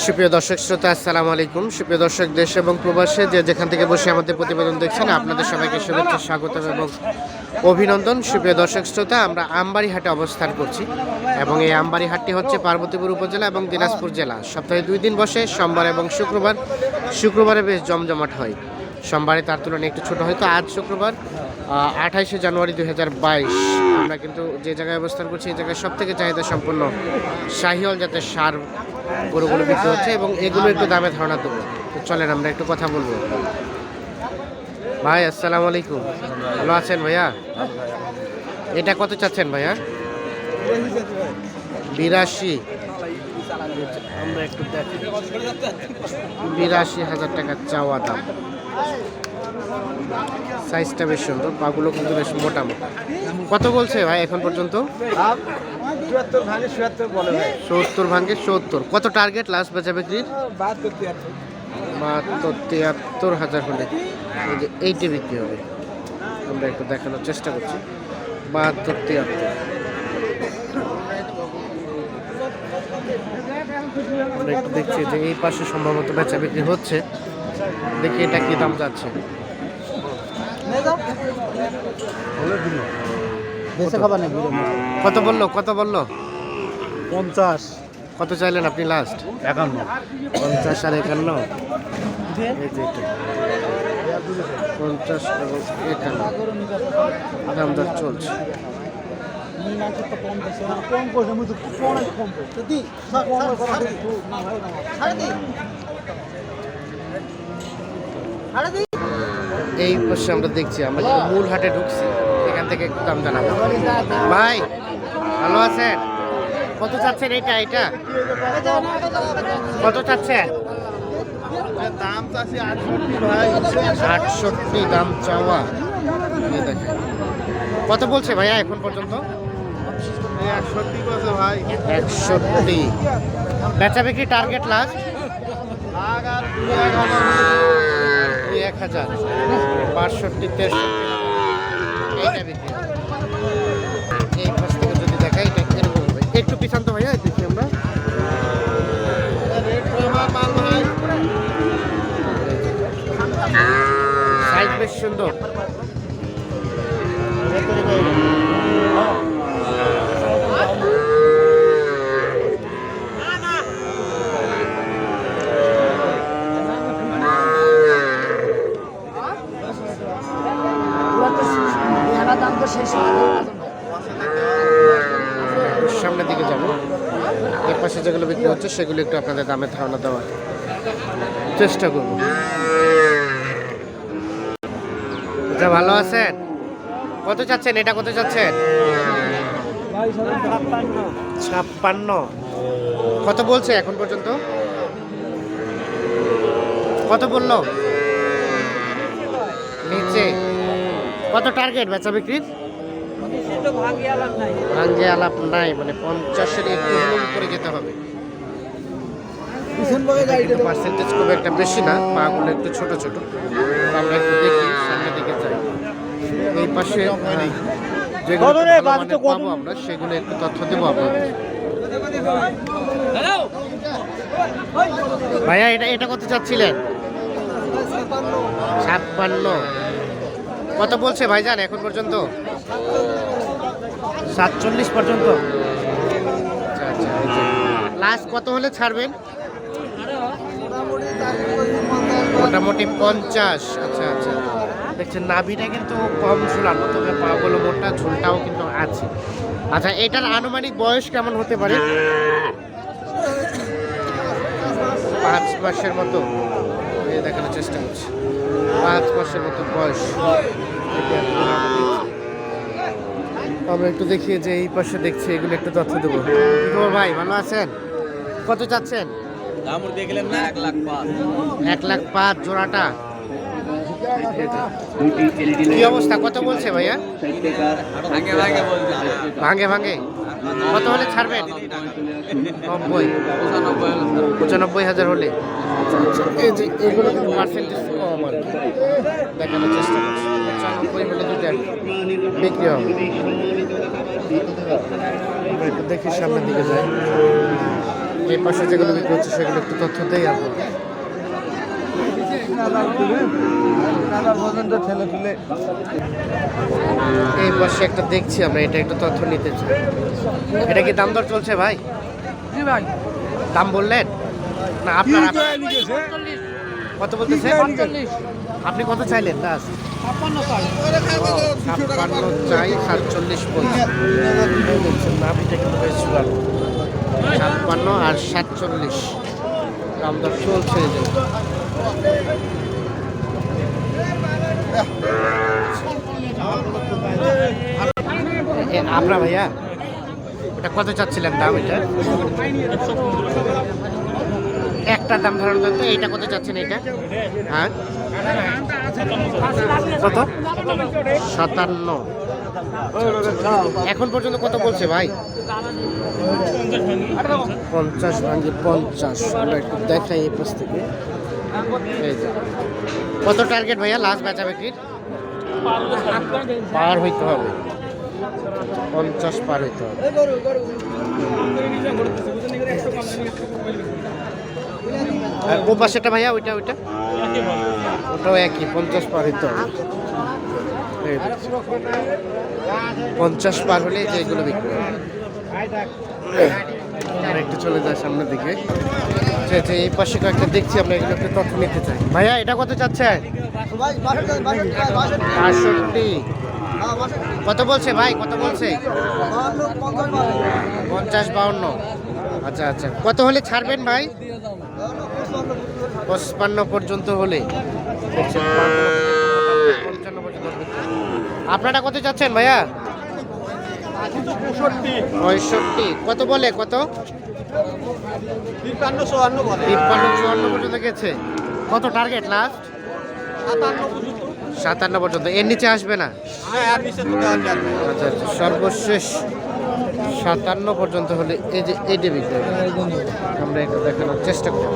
সুপ্রিয় দর্শক শ্রোতা, আসসালামু আলাইকুম। সুপ্রিয় দর্শক, দেশ এবং প্রবাসে যে যেখান থেকে বসে আমাদের প্রতিবেদন দেখছেন, আপনাদের সবাইকে শুভেচ্ছা, স্বাগতম এবং অভিনন্দন। সুপ্রিয় দর্শক শ্রোতা, আমরা আমবাড়ি হাটে অবস্থান করছি এবং এই আমবাড়ি হাটটি হচ্ছে পার্বতীপুর উপজেলা এবং দিনাজপুর জেলা। সপ্তাহে দুই দিন বসে, সোমবার এবং শুক্রবার। শুক্রবারে বেশ জমজমাট হয়। সোমবারে তার তুলনায় একটু ছোট হয়তো আজ শুক্রবার আঠাইশে জানুয়ারি দু হাজার বাইশ। আমরা কিন্তু যে জায়গায় অবস্থান করছি, এই জায়গায় সব থেকে চাহিদা সম্পন্ন শাহিওয়াল জাতের সার গরুগুলো বিক্রি হচ্ছে এবং এগুলো একটু দামে ধারণা দেবো তো চলেন, আমরা একটু কথা বলব। ভাই, আসসালামু আলাইকুম। ভালো আছেন ভাইয়া? এটা কত চাচ্ছেন ভাইয়া? বিরাশি। বিরাশি হাজার টাকা চাওয়া দাম। সাইজটা বেশ সুন্দর পাগুলো কিন্তু বেশ মোটা মোটা। কত বলছে ভাই এখন পর্যন্ত? ভাঙে সত্তর ভাঙ্গে সত্তর। কত টার্গেট লাস্ট বেচা বিক্রির? বাহাত্তর তিয়াত্তর হাজার হলে এই যে এইটে বিক্রি হবে। আমরা একটু দেখানোর চেষ্টা করছি। বাহাত্তর তিয়াত্তর। আমরা একটু দেখছি যে এই পাশে সম্ভবত বেচা বিক্রি হচ্ছে। দেখি এটা কি দাম যাচ্ছে। দেশে খাবার নাকি কত বলল কত বলল? পঞ্চাশ। কত চাইলেন আপনি লাস্ট একান্ন। পঞ্চাশ আর একান্ন। পঞ্চাশ এবং একান্ন। দাম চলছে। এই পাশে আমরা দেখছি আমরা কিন্তু মূল হাটে ঢুকছি। এখান থেকে একটু দাম জানাব। ভাই ভালো আছেন? কত চাচ্ছেন এটা এটা কত চাচ্ছেন? দাম চাষি আটষট্টি ভাই। আটষট্টি দাম চাওয়া। দেখেন। কত বলছে ভাইয়া এখন পর্যন্ত? একষট্টি। বেচা বিক্রি টার্গেট লাস্ট এক হাজার, বাষট্টি, তেষট্টি। এই যদি দেখাই, এটা এরকম হবে। একটু পিছান তো ভাইয়া দেখি আমরা। রেট বেশ মাল বেশ সুন্দর সামনের দিকে যাব। এর পাশে যেগুলো বিক্রি হচ্ছে, সেগুলো একটু আপনাদের দামে ধারণা দেওয়ার চেষ্টা করব। আচ্ছা ভালো আছেন? কত চাচ্ছেন? এটা কত চাচ্ছেন? ছাপ্পান্ন। কত বলছে এখন পর্যন্ত? কত বলল? নিচে। কত টার্গেট বেচা বিক্রির ভাঙ্গে আলাপ নাই মানে পঞ্চাশের একটু উপরে যেতে হবে। পার্সেন্টেজ খুব একটা বেশি না পাগুলো একটু ছোট ছোট। আমরা একটু দেখি সামনের দিকে যাই। এই পাশে যেগুলো? পাবো আমরা সেগুলো একটু তথ্য দেবো আপনাদের। ভাইয়া এটা এটা কত চাচ্ছিলেন? ছাপ্পান্ন। কত বলছে ভাইজান এখন পর্যন্ত? সাতচল্লিশ পর্যন্ত। আচ্ছা আচ্ছা লাস্ট কত হলে ছাড়বেন? মোটামুটি পঞ্চাশ। আচ্ছা আচ্ছা। দেখছেন, নাভিটা কিন্তু কম ঝুলানো, তবে পাগুলো মোটা, ঝুলটাও কিন্তু আছে। আচ্ছা এটার আনুমানিক বয়স কেমন হতে পারে? পাঁচ মাসের মতো। এই দেখানোর চেষ্টা করছি। পাঁচ মাসের মতো বয়স। আমরা একটু দেখি যে এই পাশে দেখছি, এগুলো একটু তথ্য দেবো। খবর ভাই, ভালো আছেন? কত চাচ্ছেন? দেখলেন এক লাখ পাঁচ এক লাখ পাঁচ জোড়াটা। কি অবস্থা? কত বলছে ভাইয়া? ভাঙে ভাঙে। কত হলে ছাড়বেন? নব্বই। পঁচানব্বই হাজার হলে। এগুলো দেখি সামনের দিকে যাই। এই পাশে যেগুলো বিক্রি হচ্ছে, সেগুলো একটু তথ্য আপনার পর্যন্ত ছেলে তুলে এই পাশে একটা দেখছি আমরা এটা একটু তথ্য নিতে চাই। এটা কি দাম দর চলছে ভাই? জি ভাই। দাম বললেন? না আপনার কত বলতেছে? আপনি কত চাইলেন? দাস? ছাপ্পান্ন চাই। সাতচল্লিশ বলছে দেখছেন নাভিটা কিন্তু বেশ চূড়ান্ত ছাপ্পান্ন আর সাতচল্লিশ। দাম দর চলছে যে। আপনার ভাইয়া ওটা কত চাচ্ছিলেন দাম এটা? একটা দাম ধারণ করতে এইটা কত চাচ্ছেন এটা হ্যাঁ? কত? সাতান্ন। এখন পর্যন্ত কত বলছে ভাই? পঞ্চাশ ভাঙ্গি পঞ্চাশ। আমরা দেখাই এই পাশ থেকে কত টার্গেট ভাইয়া লাস্ট বেচা বিক্রির? পার হইতে হবে। পঞ্চাশ পার হইতে হবে। আর ভাইয়া, ওইটা ওইটা? ওটাও একই, পঞ্চাশ পার হইতে হবে। পঞ্চাশ পার হলে যে এগুলো বিক্রি হবে। একটু চলে যায় সামনের দিকে। যে এই পাশে কয়েকটা দেখছি, আমরা এগুলো একটু তথ্য নিতে চাই। ভাইয়া, এটা কত চাচ্ছেন? কত বলছে ভাই? কত বলছে? পঞ্চাশ বাউন্ন। আচ্ছা আচ্ছা। কত হলে ছাড়বেন ভাই? পঁচপান্ন পর্যন্ত হলে। পঞ্চান্ন আপনারা কত চাচ্ছেন ভাইয়া? পঁয়ষট্টি। কত বলে? কত? তিপ্পান্ন চুয়ান্ন পর্যন্ত গেছে। কত টার্গেট লাস্ট সাতান্ন পর্যন্ত। এর নিচে আসবে না? হ্যাঁ। আচ্ছা আচ্ছা। সর্বশেষ সাতান্ন পর্যন্ত হলে এই যে এই ডেবিট আমরা একটু দেখানোর চেষ্টা করি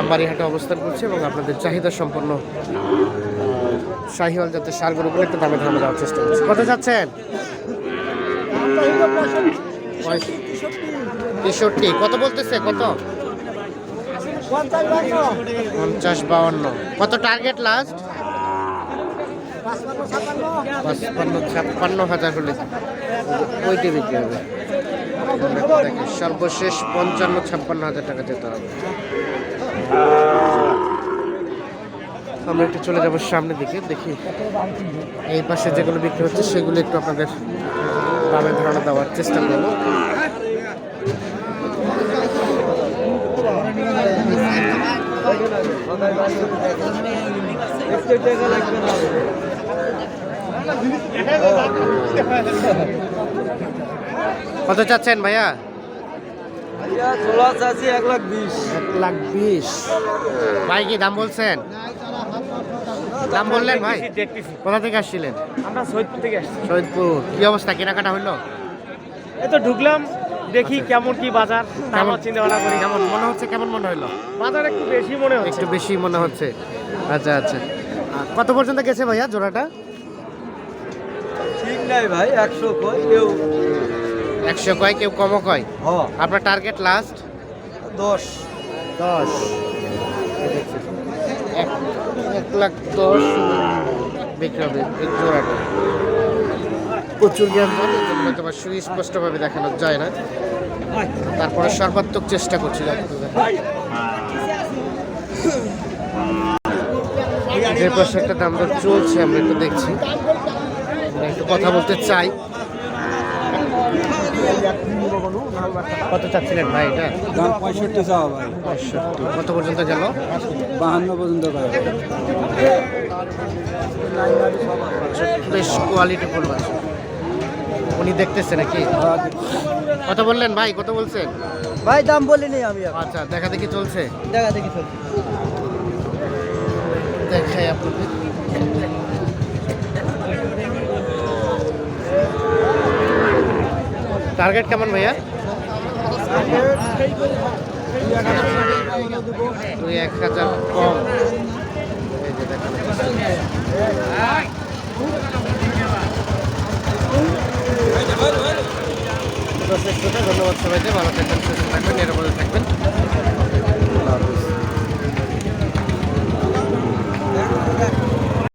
আমবাড়িহাটে অবস্থান করছি এবং আপনাদের চাহিদা সম্পন্ন শাহিওয়াল জাতের সারগুলোগুলো একটু দামে দামে দেওয়ার চেষ্টা করছি। কত যাচ্ছেন? তেষট্টি, কত বলতেছে? কত? পঞ্চাশ বাউন্ন। কত টার্গেট লাস্ট পাঁচপান্ন, ছাপ্পান্ন হাজার হলে ওইটি বিক্রি হবে। সর্বশেষ পঞ্চান্ন, ছাপ্পান্ন হাজার টাকা যেতে হবে। আমরা একটু চলে যাব সামনের দিকে, দেখি এই পাশে যেগুলো বিক্রি হচ্ছে সেগুলো একটু আপনাদের দামে ধারণা দেওয়ার চেষ্টা করব। কত চাচ্ছেন ভাইয়া? এক লাখ বিশ। ভাই কি দাম বলছেন? দাম বললেন ভাই? কোথা থেকে আসছিলেন? আমরা সৈয়দপুর থেকে আসছি। সৈয়দপুর। কি অবস্থা? কেনাকাটা হইল? এই তো ঢুকলাম দেখি কেমন কি বাজার কেমন? চিন্তা ভাবনা করি। কেমন? মনে হচ্ছে কেমন মনে হইল? বাজার একটু বেশি মনে হচ্ছে। একটু বেশি মনে হচ্ছে। আচ্ছা আচ্ছা। কত পর্যন্ত গেছে ভাইয়া জোড়াটা? ঠিক নাই ভাই একশো কেউ একশো কয় কেউ কমও কয়? আপনার টার্গেট লাস্ট দশ। দশ। এক এক লাখ দশ। বিক্রি হবে জোড়াটা প্রচুর জ্ঞান হয়তো বা সুস্পষ্টভাবে দেখানো যায় না। তারপরে সর্বাত্মক চেষ্টা করছি যে পাশে একটা দাম দর চলছে আমরা একটু দেখছি। একটু কথা বলতে চাই। কত চাচ্ছিলেন ভাই এটা? দাম পঁয়ষট্টি চাওয়া ভাই। পঁয়ষট্টি। কত পর্যন্ত গেল? বাহান্ন পর্যন্ত ভাই বেশ কোয়ালিটি ফুল উনি দেখতেছে নাকি? কত বললেন ভাই? কত বলছেন? ভাই দাম বলিনি আমি আচ্ছা দেখা দেখি চলছে। দেখা দেখি চলছে। দেখাই আপনাদের। টার্গেট কেমন ভাইয়া? দুই এক হাজার কম। ধন্যবাদ সবাইকে, ভালো থাকবেন, সুস্থ থাকবেন, নিরাপদে থাকবেন। আল্লাহ হাফিজ।